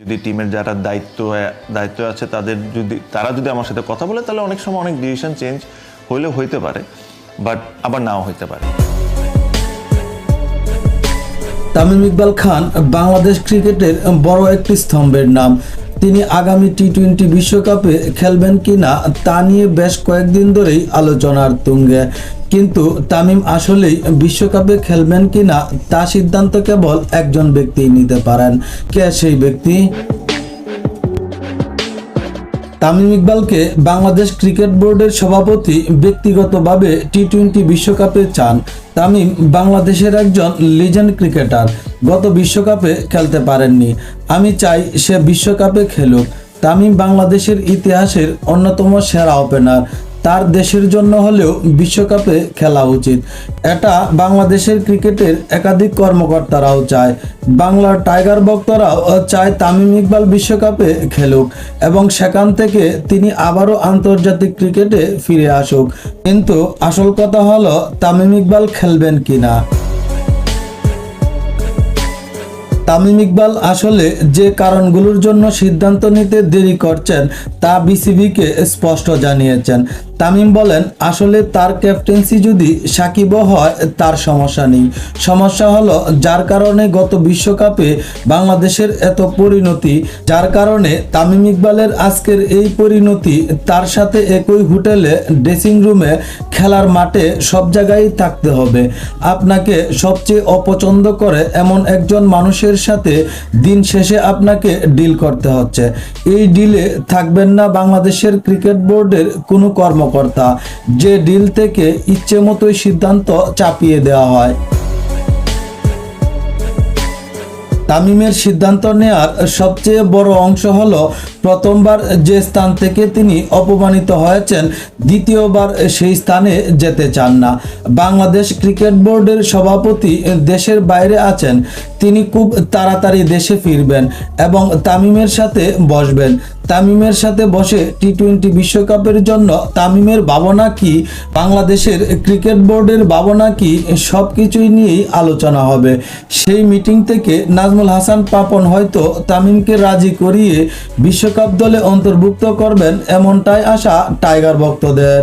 যদি টিমের যারা দায়িত্ব দায়িত্ব আছে, তাদের যদি, তারা যদি আমার সাথে কথা বলে, তাহলে অনেক সময় অনেক ডিসিশন চেঞ্জ হইলে হইতে পারে বাট আবার নাও হইতে পারে। তামিম ইকবাল খান, বাংলাদেশ ক্রিকেটের বড় একটি স্তম্ভের নাম। তিনি আগামী টি টোয়েন্টি বিশ্বকাপে খেলবেন কিনা তা নিয়ে বেশ কয়েকদিন ধরেই আলোচনার তুঙ্গে। কিন্তু তামিম আসলেই বিশ্বকাপে খেলবেন কিনা তা সিদ্ধান্ত কেবল একজন ব্যক্তিই নিতে পারেন। কে সেই ব্যক্তি? তামিম ইকবালকে বাংলাদেশ ক্রিকেট বোর্ডের সভাপতি ব্যক্তিগতভাবে টি টোয়েন্টি বিশ্বকাপে চান। তামিম বাংলাদেশের একজন লিজেন্ড ক্রিকেটার। গত বিশ্বকাপে খেলতে পারেননি। আমি চাই সে বিশ্বকাপে খেলুক। তামিম বাংলাদেশের ইতিহাসের অন্যতম সেরা ওপেনার। তার দেশের জন্য হলেও বিশ্বকাপে খেলা উচিত। এটা বাংলাদেশের ক্রিকেটের একাধিক কর্মকর্তারাও চায়। বাংলার টাইগার ভক্তরাও চায় তামিম ইকবাল বিশ্বকাপে খেলুক এবং সেখান থেকে তিনি আবারও আন্তর্জাতিক ক্রিকেটে ফিরে আসুক। কিন্তু আসল কথা হলো, তামিম ইকবাল খেলবেন কিনা? তামিম ইকবাল আসলে যে কারণগুলোর জন্য সিদ্ধান্ত নিতে দেরি করছেন তা বিসিবিকে স্পষ্ট জানিয়েছেন। তামিম বলেন, আসলে তার ক্যাপ্টেন্সি যদি সাকিবও হয়, তার সমস্যা নেই। সমস্যা হলো, যার কারণে গত বিশ্বকাপে বাংলাদেশের এত পরিণতি, যার কারণে তামিম ইকবালের আজকের এই পরিণতি, তার সাথে একই হোটেলে, ড্রেসিং রুমে, খেলার মাঠে সব জায়গায় থাকতে হবে। আপনাকে সবচেয়ে অপছন্দ করে এমন একজন মানুষের সাথে দিন শেষে আপনাকে ডিল করতে হচ্ছে। এই ডিলে থাকবেন না বাংলাদেশের ক্রিকেট বোর্ডের কোনো কর্মকর্তা। যে ডিল থেকে ইচ্ছে মতোই সিদ্ধান্ত চাপিয়ে দেওয়া হয়। তামিমের সিদ্ধান্ত নেওয়ার সবচেয়ে বড় অংশ হল প্রথমবার যে স্থান থেকে তিনি অপমানিত হয়েছেন, দ্বিতীয়বার সেই স্থানে যেতে চান না। বাংলাদেশ ক্রিকেট বোর্ডের সভাপতি দেশের বাইরে আছেন। তিনি খুব তাড়াতাড়ি দেশে ফিরবেন এবং তামিমের সাথে বসবেন। তামিমের সাথে বসে টি টোয়েন্টি বিশ্বকাপের জন্য তামিমের ভাবনা কি, বাংলাদেশের ক্রিকেট বোর্ডের ভাবনা কি সব কিছুই নিয়েই আলোচনা হবে। সেই মিটিং থেকে নাজমুল হাসান পাপন হয়তো তামিমকে রাজি করিয়ে বিশ্বকাপ দলে অন্তর্ভুক্ত করবেন, এমনটাই আশা টাইগার ভক্তদের।